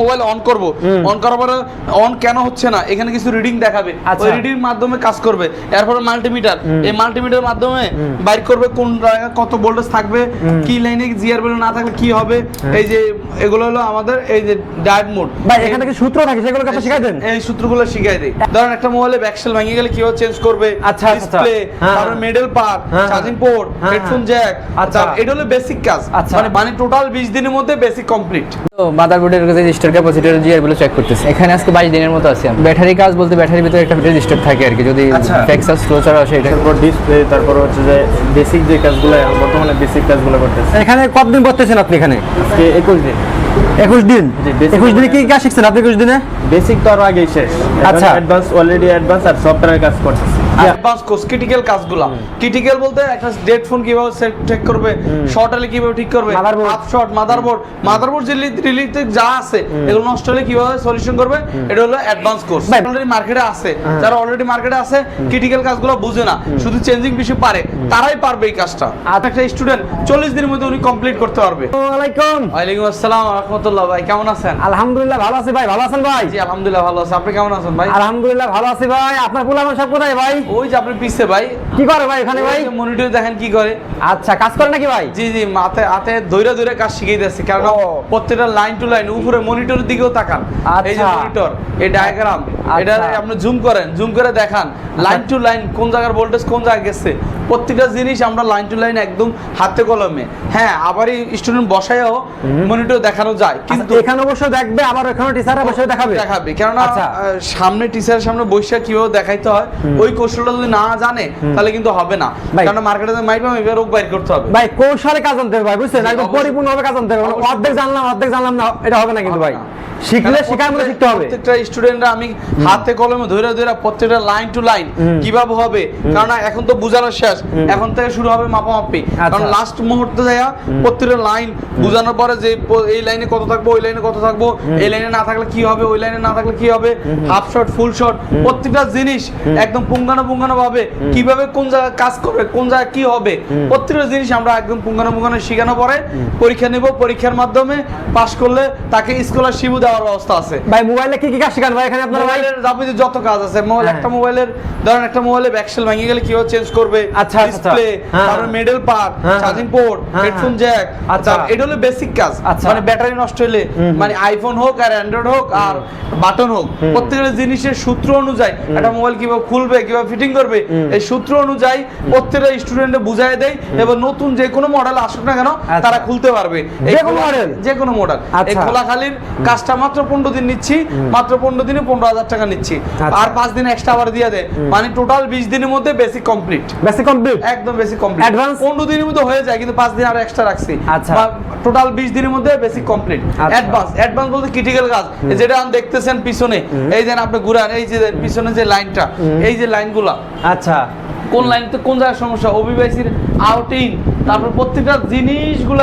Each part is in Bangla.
মোবাইল অন করব। অন করার পরে অন কেন হচ্ছে না? এখানে কিছু রিডিং দেখাবে। আচ্ছা। ওই রিডিং মাধ্যমে কাজ করবে। এরপরে মাল্টিমিটার এই মাল্টিমিটার মাধ্যমে বাইর করবে কোন জায়গায় কত ভোল্টেজ থাকবে কি লাইনে জিআর ভ্যালু না থাকলে কি হবে এই যে এগুলো হলো আমাদের এই যে ডায়েট মোড ভাই এখানে কি সূত্র থাকে? সেগুলোকে আপনি শিখাই দেন? এই সূত্রগুলো শিখাই দেই। ধরেন একটা মোবাইলে ব্যাকসেল ভেঙে গেলে কীভাবে চেঞ্জ করবে। আচ্ছা, ডিসপ্লে তারপর। Middle part charging port headphone. Jack আচ্ছা। এটা হলো বেসিক কাজ। আচ্ছা। মানে মানে টোটাল 20 দিনের মধ্যে বেসিক কমপ্লিট তো মাদারবোর্ডের রেজিস্টার ক্যাপাসিটর জিআরগুলো চেক করতেছি। এখানে আজকে বাইশ দিনের মতো আছে ব্যাটারি কাজ বলতে ব্যাটারির ভিতরে একটা রেজিস্টার থাকে আর কি। যদি আচ্ছা। টেক্সাস ফ্লোচার আসে এটা। তারপর ডিসপ্লে তারপর হচ্ছে যে বেসিক যে কাজগুলো এখন বর্তমানে বেসিক কাজগুলো করতেছে। এখানে কতদিন করতেছেন আপনি এখানে? আজকে একুশ দিন। একুশ দিন? জি, একুশ দিনে কি কি কাজ শিখছেন আপনি একুশ দিনে? বেসিক তো আরও আগেই শেষ। আচ্ছা। অ্যাডভান্স অলরেডি অ্যাডভান্স আর সফটওয়্যার কাজ করতেছে। অ্যাডভান্স কোর্স ক্রিটিক্যাল কাজগুলো। ক্রিটিক্যাল বলতে একটা ডেড ফোন কীভাবে সেট চেক করবে শর্ট হলে কীভাবে ঠিক করবে। আপ শর্ট মাদারবোর্ড মাদারবোর্ড যে রিলেটেড যা আছে এগুলো নষ্ট হলে কীভাবে সলিউশন করবে? এটা হলো অ্যাডভান্স কোর্স অলরেডি মার্কেটে আছে। যারা অলরেডি মার্কেটে আছে ক্রিটিক্যাল কাজগুলো বুঝে না। শুধু চেঞ্জিং বিষয় পারে। তারাই পারবে এই কাজটা। আর একটা স্টুডেন্ট চল্লিশ দিনের মধ্যে উনি কমপ্লিট করতে পারবে। ওয়ালাইকুম। ওয়ালাইকুম আসসালাম রহমতুল্লাহ ভাই কেমন আছেন? আলহামদুলিল্লাহ ভালো আছি ভাই ভালো আছেন ভাই? জি আলহামদুলিল্লাহ ভালো আছে। আপনি কেমন আছেন ভাই? আলহামদুলিল্লাহ ভালো আছি ভাই। আপনার পোলাপান সব কোথায় ভাই? ওই যে আপনি পিছে ভাই। কি করে ভাই ওখানে ভাই? মনিটর দেখেন কি করে। আচ্ছা কাজ করে নাকি ভাই? জি জি মাথে হাতে ধৈরে ধৈরে কাজ শিখিয়ে দিচ্ছে কারণ প্রত্যেকটা লাইন টু লাইন উপরে মনিটরের দিকেও তাকান। এই যে আচ্ছা। মনিটর এই ডায়াগ্রাম আচ্ছা। এটা আপনি জুম করেন জুম করে দেখান লাইন টু লাইন কোন জায়গার ভোল্টেজ কোন জায়গায় গেছে। প্রত্যেকটা জিনিস আমরা লাইন টু লাইন একদম হাতে কলমে। হ্যাঁ আবার স্টুডেন্ট বসায়ও মনিটর দেখানো যায় কিন্তু কিন্তু এখানে অবশ্য দেখবে আবার ওখানে টিচাররা বসে দেখাবে? দেখাবে। কেননা আচ্ছা। সামনে টিচারের সামনে বসে কীভাবে দেখাইতে হয় ওই কৌশলটা যদি না জানে তাহলে কিন্তু হবে না। কারণ মার্কেটে মাইর পাবে এবার রোগ বাইর করতে হবে। ভাই কৌশলে কাজ আনতে হবে ভাই বুঝছেন? একদম অবশ্যই। পরিপূর্ণ ভাবে কাজ আনতে হবে। অর্ধেক জানলাম অর্ধেক জানলাম না এটা হবে না কিন্তু ভাই। শিখলে শেখার মতো শিখতে হবে। প্রত্যেকটা স্টুডেন্টরা আমি হাতে কলমে ধরে ধরে প্রত্যেকটা লাইন টু লাইন কীভাবে হবে? কারণ এখন তো বুঝানোর শেষ। এখন থেকে শুরু হবে আচ্ছা। কারণ লাস্ট মুহূর্তে যাইয়া প্রত্যেকটা লাইন বোঝানোর পরে যে এই লাইনে কত থাকব ওই লাইনে কত থাকব এই লাইনে না থাকলে কি হবে ওই লাইনে না থাকলে কি হবে? হাফ শট ফুল শট প্রত্যেকটা জিনিস একদম পুঙ্গানো পুঙ্গানো ভাবে কীভাবে কোন জায়গায় কাজ করবে কোন জায়গায় কি হবে প্রত্যেকটা জিনিস আমরা একদম পুঙ্গানো পুঙ্গানো শেখানো পরে পরীক্ষা নেব পরীক্ষার মাধ্যমে পাশ করলে তাকে স্কলারশিপও দেওয়ার ব্যবস্থা আছে। ভাই মোবাইলে কি কি কাজ শেখান ভাই এখানে আপনারা মোবাইলের যাবতীয় যত কাজ আছে মোবাইল হ্যাঁ। একটা মোবাইলের ধরেন একটা মোবাইলে ব্যাকসেল ভেঙে গেলে কীভাবে চেঞ্জ করবে। আচ্ছা, আচ্ছা, ডিসপ্লে। তারপর middle part charging port headphone. Jack আচ্ছা। আচ্ছা এটা হলো বেসিক কাজ। আচ্ছা। মানে ব্যাটারি নষ্ট হলে মানে আইফোন হোক আর অ্যান্ড্রয়েড হোক আর বাটন হোক প্রত্যেকটা জিনিসের সূত্র অনুযায়ী একটা মোবাইল কীভাবে খুলবে কীভাবে ফিটিং করবে এই সূত্র অনুযায়ী প্রত্যেকটা স্টুডেন্টে বুঝাই দেয় এবং নতুন যে কোনো মডেল আসুক না কেন আচ্ছা। তারা খুলতে পারবে। যে কোনো model? যে কোনো মডেল এই আচ্ছা। খোলাখালির কাজটা মাত্র পনেরো দিন নিচ্ছি মাত্র পনেরো দিনে পনেরো হাজার টাকা নিচ্ছি। আচ্ছা। আর পাঁচ দিন এক্সট্রা আবার দিয়ে দেয় মানে টোটাল বিশ দিনের মধ্যে বেসিক কমপ্লিট বেসিক কমপ্লিট একদম বেসিক কমপ্লিট Advance? পনেরো দিনের মধ্যে হয়ে যায় কিন্তু পাঁচ দিন আর এক্সট্রা রাখছি। আচ্ছা। টোটাল বিশ দিনের মধ্যে বেসিক কমপ্লিট। অ্যাডভান্স অ্যাডভান্স বলতে ক্রিটিক্যাল কাজ। যেটা আপনি দেখতেছেন পিছনে এই যে আপনি ঘুরান এই যে পিছনে যে লাইনটা এই যে লাইনগুলা। আচ্ছা। কোন লাইনতে কোন জায়গায় সমস্যা? ওবিবাইসির আউটিং তারপর প্রত্যেকটা জিনিসগুলো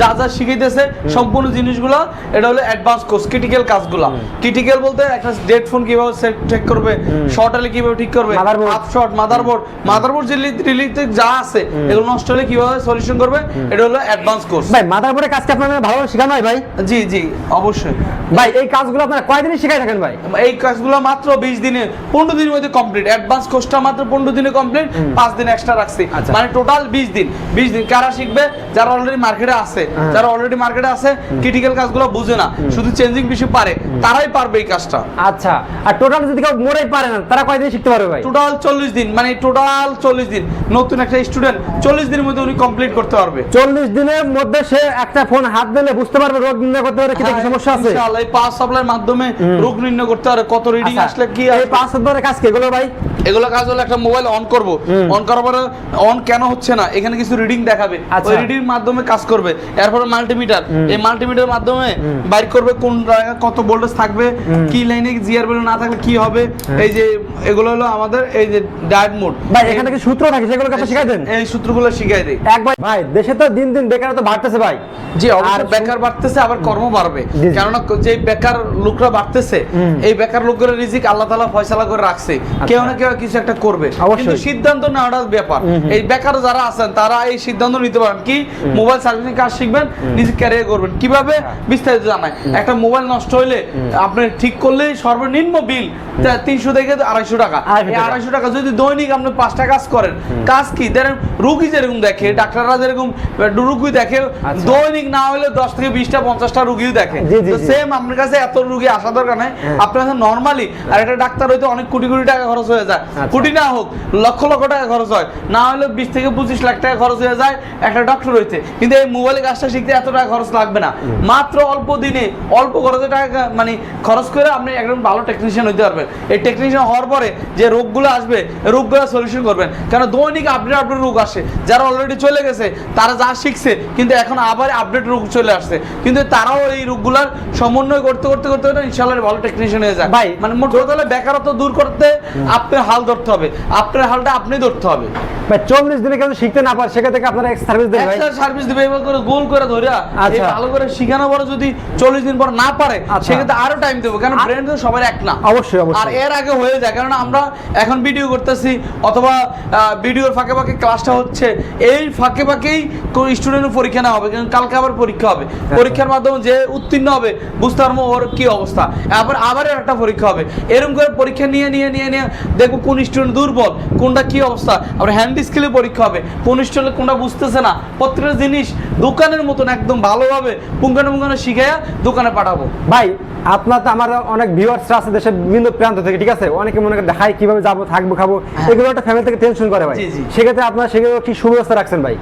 যা যা শিখাইতেছে সম্পূর্ণ জিনিসগুলো এটা হলো অ্যাডভান্স কোর্স ক্রিটিক্যাল কাজগুলো। ক্রিটিক্যাল বলতে একটা ডেড ফোন কীভাবে সেট ঠিক করবে শর্ট হলে কীভাবে ঠিক করবে। আপ শর্ট মাদারবোর্ড মাদারবোর্ড যে রিলেটেড যা আছে এগুলো নষ্ট হলে কীভাবে সলিউশন করবে এটা হলো অ্যাডভান্স কোর্স ভাই মাদারবোর্ডের কাজকে আপনারা ভালো শেখানো হয় ভাই? জি জি অবশ্যই। ভাই এই কাজগুলো আপনারা কয়দিনে শিখাই থাকেন ভাই? এই কাজগুলো মাত্র বিশ দিনে পনেরো দিনের মধ্যে কমপ্লিট অ্যাডভান্স কোর্সটা মাত্র পনেরো দিনে কমপ্লিট পাঁচ দিন এক্সট্রা রাখছি। আচ্ছা। মানে টোটাল বিশ দিন। বিশ দিন কারা শিখবে? যারা অলরেডি মার্কেটে আছে। যারা অলরেডি মার্কেটে আছে ক্রিটিক্যাল কাজগুলো বুঝে না। শুধু চেঞ্জিং বিষয় পারে তারাই পারবে এই কাজটা। আচ্ছা আর টোটাল যদি কেউ মোড়েই পারে না তারা কয়দিনে শিখতে পারবে ভাই? টোটাল চল্লিশ দিন মানে টোটাল চল্লিশ দিন। নতুন একটা স্টুডেন্ট চল্লিশ দিনের মধ্যে উনি কমপ্লিট করতে পারবে। চল্লিশ দিনের মধ্যে সে একটা ফোন হাত দিলে বুঝতে পারবে রোগ নির্ণয় করতে পারবে কি হ্যাঁ, সমস্যা আছে? ইনশাআল্লাহ, এই পাওয়ার সাপ্লাইয়ের মাধ্যমে রোগ নির্ণয় করতে পারে কত রিডিং আচ্ছা, আসলে কি এই। পাঁচ ধরে কাজ কি এগুলো ভাই? এগুলো কাজ হলো একটা মোবাইল অন করব। অন করার পরে অন কেন হচ্ছে না এখানে কিছু রিডিং দেখাবে। আচ্ছা। ওই রিডিং মাধ্যমে কাজ করবে। এরপরে মাল্টিমিটার এই মাল্টিমিটার মাধ্যমে বাইর করবে কোন জায়গায় কত ভোল্টেজ থাকবে কি লাইনে জিআর ভ্যালু না থাকলে কি হবে এই যে এগুলো হলো আমাদের এই যে ডায়েট মোড ভাই এখানে কি সূত্র থাকে সেগুলোকে আপনি শিখাই দেন? এই সূত্রগুলো শিখাই দেই। এক ভাই ভাই দেশে তো দিন দিন বেকারত্ব বাড়তেছে ভাই। জি আর বেকার বাড়তেছে আবার কর্ম বাড়বে। কেননা যে বেকার লোকরা বাড়তেছে এই বেকার লোকগুলোর রিজিক আল্লাহ তাআলা ফয়সালা করে রাখছে। কেউ না কেউ কিছু একটা করবে। আচ্ছা। কিন্তু সিদ্ধান্ত নেওয়াটা ব্যাপার। এই বেকার যারা আছেন তারা এই সিদ্ধান্ত নিতে পারেন। কি? মোবাইল সার্ভিসিং কাজ শিখবেন নিজে ক্যারিয়ার করবেন। কীভাবে? বিস্তারিত জানায় একটা মোবাইল নষ্ট হইলে আপনি ঠিক করলেই সর্বনিম্ন বিল তিনশো থেকে আড়াইশো টাকা। আড়াইশো টাকা। যদি দৈনিক আপনি পাঁচটা কাজ করেন কাজ কি? দেখেন রুগী যেরকম দেখে ডাক্তাররা যেরকম রুগী দেখে আচ্ছা। দৈনিক না হলে দশ থেকে বিশটা পঞ্চাশটা রুগীও দেখে। তো সেম আপনার কাছে এত রুগী আসা দরকার নাই। হ্যাঁ। আপনার কাছে নর্মালি আর একটা ডাক্তার হইতে অনেক কোটি কোটি টাকা খরচ হয়ে যায়। আচ্ছা। কোটি না হোক লক্ষ লক্ষ টাকা খরচ হয়। না হলে বিশ থেকে পঁচিশ লাখ টাকা খরচ হয়ে যায় একটা ডক্টর হইতে। কিন্তু এই মোবাইলে কাজটা শিখতে এত টাকা খরচ লাগবে না। মাত্র অল্প দিনে অল্প খরচে টাকা মানে খরচ করে আপনি একদম ভালো টেকনিশিয়ান হইতে পারবেন। এই টেকনিশিয়ান হওয়ার পরে যে রোগগুলো আসবে রোগগুলো সলিউশন করবেন। কারণ দৈনিক আপডেট আপডেট রোগ আসে। যারা অলরেডি চলে গেছে তারা যা শিখছে কিন্তু এখন আবার আপডেট রোগ চলে আসছে। কিন্তু তারাও এই রোগগুলার সমন্বয় করতে করতে করতে করতে ইনশাল্লাহ ভালো টেকনিশিয়ান হয়ে যায়। ভাই, মানে মোট কথা হলে বেকারত্ব দূর করতে আপনার হাল ধরতে হবে। আপনার হালটা আপনি ধরতে হবে। ভাই চল্লিশ দিনে কেউ শিখতে না পারে সেক্ষেত্রে কি আপনারা সার্ভিস দেন ভাই। সার্ভিস দিবে এবার করে গোল করে এই আচ্ছা। ভালো করে শিখানো পরে যদি চল্লিশ দিন পর না পারে আচ্ছা। সেক্ষেত্রে আরও টাইম দেবো কারণ তো সবার এক না অবশ্যই। আর এর আগে হয়ে যায় কারণ আমরা এখন ভিডিও করতেছি অথবা ভিডিওর ফাঁকে ফাঁকে ক্লাসটা হচ্ছে এই ফাঁকে ফাঁকেই স্টুডেন্টের পরীক্ষা হবে কারণ কালকে আবার পরীক্ষা হবে আচ্ছা। পরীক্ষার মাধ্যমে যে উত্তীর্ণ হবে বুঝতে পারব ওর কি অবস্থা আবার আবার একটা পরীক্ষা হবে এরকম করে পরীক্ষা নিয়ে নিয়ে নিয়ে নিয়ে দেখব কোন স্টুডেন্ট দুর্বল কোনটা কি অবস্থা আবার হ্যান্ড স্কিলে পরীক্ষা হবে কোন স্টুডেন্ট কোনটা বুঝতেছে না প্রত্যেকটা জিনিস দোকানের মতন একদম ভালোভাবে পুঙ্খানো পুঙ্খানো শিখাইয়া দোকানে পাঠাবো। ভাই আপনার তো আমার অনেক ভিউয়ার্স আছে দেশের বিভিন্ন প্রান্ত থেকে ঠিক আছে? অনেকে মনে করে দেখাই কীভাবে যাব থাকব খাব। এগুলো একটা ফ্যামিলি থেকে টেনশন করে ভাই। সেক্ষেত্রে আপনার সেগুলো কি সুব্যবস্থা রাখছেন ভাই?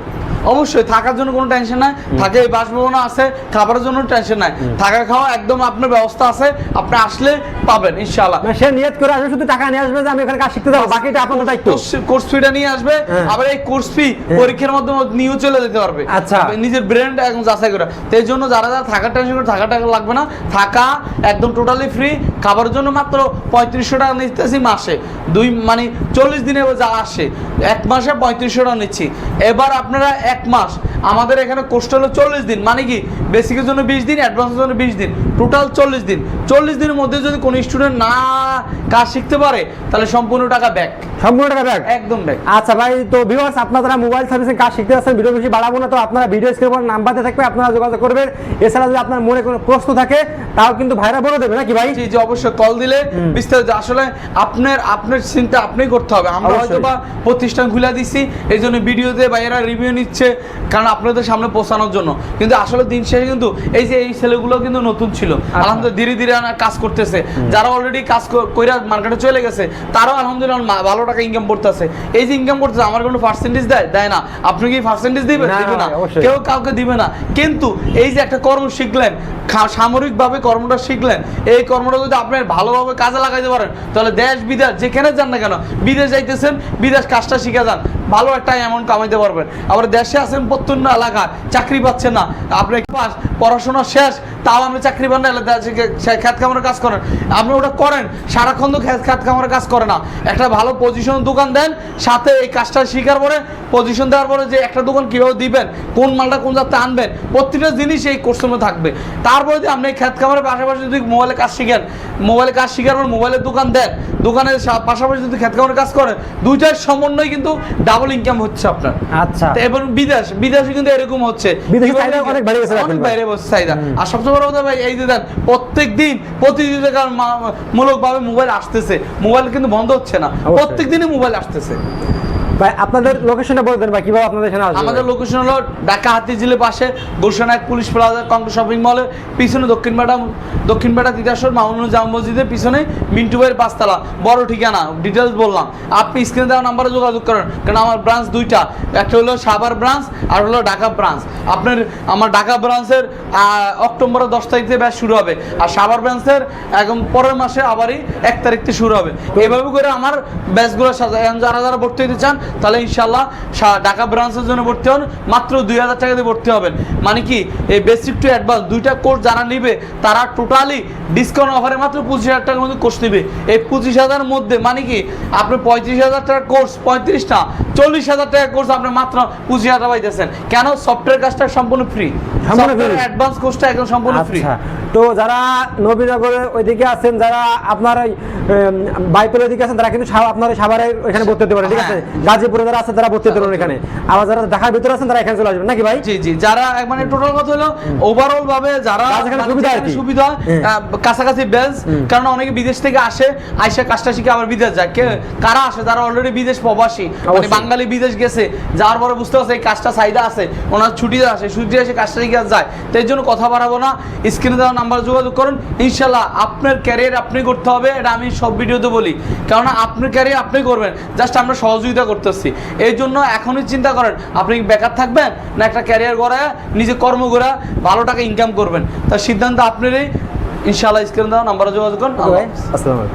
অবশ্যই থাকার জন্য কোনো টেনশন নাই। থাকে এই বাসভবন আছে খাবারের জন্য টেনশন নাই। থাকা খাওয়া একদম আপনার ব্যবস্থা আছে আপনি আসলে পাবেন ইনশাআল্লাহ। সে নিয়ত করে আসবে শুধু টাকা নিয়ে আসবে যে আমি এখানে কাজ শিখতে যাব বাকিটা আপনার দায়িত্ব। কোর্স ফিটা নিয়ে আসবে হ্যাঁ। আবার এই কোর্স ফি পরীক্ষার মাধ্যমে নিয়েও চলে যেতে পারবে। আচ্ছা। নিজের ব্রেনটা একদম যাচাই করা। তো এই জন্য যারা যারা থাকার টেনশন করে থাকা টাকা লাগবে না। থাকা একদম টোটালি ফ্রি খাবারের জন্য মাত্র পঁয়ত্রিশশো টাকা নিতেছি মাসে। দুই মানে চল্লিশ দিনে যা আসে এক মাসে পঁয়ত্রিশশো টাকা নিচ্ছি। এবার আপনারা এক মাস আমাদের এখানে কোর্সটা হলো চল্লিশ দিন। মানে কি? বেসিকের জন্য বিশ দিন অ্যাডভান্সের জন্য বিশ দিন। টোটাল চল্লিশ দিন। চল্লিশ দিনের মধ্যে যদি কোনো স্টুডেন্ট না কাজ শিখতে পারে তাহলে সম্পূর্ণ টাকা ব্যাক সম্পূর্ণ টাকা ব্যাগ একদম ব্যাক আচ্ছা ভাই তো ভিউয়ার্স আপনারা মোবাইল সার্ভিসিং কাজ শিখতে যাচ্ছেন ভিডিও বেশি বাড়াবো না। তো আপনারা ভিডিও স্ক্রিন পর নাম্বার দিয়ে থাকবে আপনারা যোগাযোগ করবেন। এছাড়া যদি আপনার মনে কোনো প্রশ্ন থাকে তাও কিন্তু ভাইরা বলে দেবে নাকি ভাই? জি জি অবশ্যই কল দিলে বিস্তারিত আসলে আপনার আপনার চিন্তা আপনি করতে হবে। আমরা হয়তো বা প্রতিষ্ঠান খুলে দিচ্ছি এই জন্য ভিডিওতে ভাইয়েরা রিভিউ নিচ্ছে কারণ আপনাদের সামনে পৌঁছানোর জন্য। কিন্তু আসলে দিন শেষে কিন্তু এই যে এই ছেলেগুলো কিন্তু নতুন ছিল। আলহামদুলিল্লাহ ধীরে ধীরে কাজ করতেছে। যারা অলরেডি কাজ কইরা মার্কেটে চলে গেছে তারাও আলহামদুলিল্লাহ ভালো টাকা ইনকাম করতেছে। এই যে ইনকাম করতেছে আমার কোনো পার্সেন্টেজ দেয়? দেয় না। আপনি কি পার্সেন্টেজ দিবেন? না, দিবে না। না, কেউ কাউকে দিবে না। কিন্তু এই যে একটা কর্ম শিখলেন সামরিকভাবে কর্মটা শিখলেন, এই কর্মটা যদি আপনি ভালোভাবে কাজে লাগাইতে পারেন, তাহলে দেশ, বিদেশ, যেখানে যান না কেন, বিদেশ যাইতেছেন, বিদেশ কাজটা শিখে যান। ভালো একটা অ্যামাউন্ট কামাইতে পারবেন। আবার দেশে আছেন প্রত্যন্ত এলাকা চাকরি পাচ্ছেন না। আপনি পাস? পড়াশোনা শেষ, তাও আপনি চাকরি পান না দেশে খ্যাত কামড়ের কাজ করেন। আপনি ওটা করেন, সারাক্ষণ তো খ্যাত কামড়ের কাজ করে না। একটা ভালো পজিশন দোকান দেন, সাথে এই কাজটা শিকার পরে পজিশন দেওয়ার পরে যে একটা দোকান কীভাবে দিবেন, কোন মালটা কোন যাতে আনবেন, প্রত্যেকটা জিনিস এই কোর্সের থাকবে। তারপরে যদি আপনি খ্যাত খামারের পাশাপাশি যদি মোবাইলে কাজ শিখেন মোবাইলে কাজ শিখার পর মোবাইলের দোকান দেন, দোকানের পাশাপাশি যদি খ্যাত খামারের কাজ করেন, দুইটার সমন্বয় কিন্তু ডাবল ইনকাম হচ্ছে আপনার। আচ্ছা। এবং বিদেশ বিদেশে কিন্তু এরকম হচ্ছে। বিদেশে চাহিদা অনেক বেড়ে গেছে অনেক বাইরে বসে চাহিদা। আর সবচেয়ে বড় কথা ভাই এই যে দেন প্রত্যেক দিন প্রতিযোগিতার মূলকভাবে মোবাইল আসতেছে। মোবাইল কিন্তু বন্ধ হচ্ছে না। প্রত্যেক দিনই মোবাইল আসতেছে। ভাই আপনাদের লোকেশনটা বলে দেন ভাই কীভাবে আপনাদের এখানে আসবে আমাদের লোকেশন হলো ঢাকা হাতিঝিলের পাশে গুলশান এক পুলিশ প্লাজা কংগ্রেস শপিং মলের পিছনে দক্ষিণ বেড়া দক্ষিণ বেড়া তিতাসর মামুনুল জাম মসজিদের পিছনে মিন্টু ভাইয়ের পাঁচতলা। বড় ঠিকানা ডিটেলস বললাম। আপনি স্ক্রিনে দেওয়া নাম্বারে যোগাযোগ করেন কারণ আমার ব্রাঞ্চ দুইটা। একটা হলো সাভার ব্রাঞ্চ আর হলো ঢাকা ব্রাঞ্চ আপনার আমার ঢাকা ব্রাঞ্চের অক্টোবরের দশ তারিখ থেকে ব্যাচ শুরু হবে। আর সাভার ব্রাঞ্চের একদম পরের মাসে আবারই এক তারিখ থেকে শুরু হবে। এইভাবে করে আমার ব্যাচগুলো সাজা যারা যারা ভর্তি হতে চান তাহলে ইনশাল্লাহ ঢাকা ব্রাঞ্চের জন্য ভর্তি হন মাত্র দুই হাজার টাকা দিয়ে ভর্তি হবেন। মানে কি এই বেসিক টু অ্যাডভান্স দুইটা কোর্স যারা নিবে তারা টোটালি ডিসকাউন্ট অফারে মাত্র পঁচিশ হাজার টাকার মধ্যে কোর্স নিবে। এই পঁচিশ হাজার মধ্যে মানে কি আপনি পঁয়ত্রিশ হাজার টাকার কোর্স পঁয়ত্রিশটা চল্লিশ হাজার টাকার কোর্স আপনি মাত্র পঁচিশ হাজার টাকা পাইতেছেন। কেন? সফটওয়্যার কাজটা সম্পূর্ণ ফ্রি? অ্যাডভান্স কোর্সটা একদম সম্পূর্ণ ফ্রি আচ্ছা তো যারা নবীনগরের ওইদিকে আছেন যারা আপনার ওই বাইপের ওইদিকে আছেন তারা কিন্তু আপনার সাভারে ওইখানে ভর্তি হতে পারে ঠিক আছে? হ্যাঁ। গাজীপুরে যারা আছে তারা ভর্তি হতে এখানে। আবার যারা ঢাকার ভিতরে আছেন তারা এখানে চলে আসবেন। নাকি ভাই? জি জি যারা মানে টোটাল কথা হলো ওভারঅল ভাবে যারা সুবিধা সুবিধা হ্যাঁ। কাছাকাছি বেঞ্চ কারণ অনেকে বিদেশ থেকে আসে আইসা কাজটা শিখে আবার বিদেশ যায়। কে কারা আসে? যারা অলরেডি বিদেশ প্রবাসী মানে বাঙালি বিদেশ গেছে যাওয়ার পরে বুঝতে পারছে এই কাজটা চাহিদা আছে ওনার ছুটি আসে ছুটি আসে কাজটা শিখে যায়। তো এই জন্য কথা বাড়াবো না স্ক্রিনে দেওয়া নাম্বার যোগাযোগ করুন। ইনশাল্লাহ আপনার ক্যারিয়ার আপনি করতে হবে এটা আমি সব ভিডিওতে বলি। কেননা আপনার ক্যারিয়ার আপনি করবেন জাস্ট আমরা সহযোগিতা করতেছি। এই জন্য এখনই চিন্তা করেন আপনি বেকার থাকবেন না একটা ক্যারিয়ার গড়া নিজে কর্ম করা ভালো টাকা ইনকাম করবেন? তার সিদ্ধান্ত আপনারই। ইনশাল্লাহ স্ক্রিন দেওয়া নাম্বারে যোগাযোগ করুন। আল্লাহ আসসালামু আলাইকুম।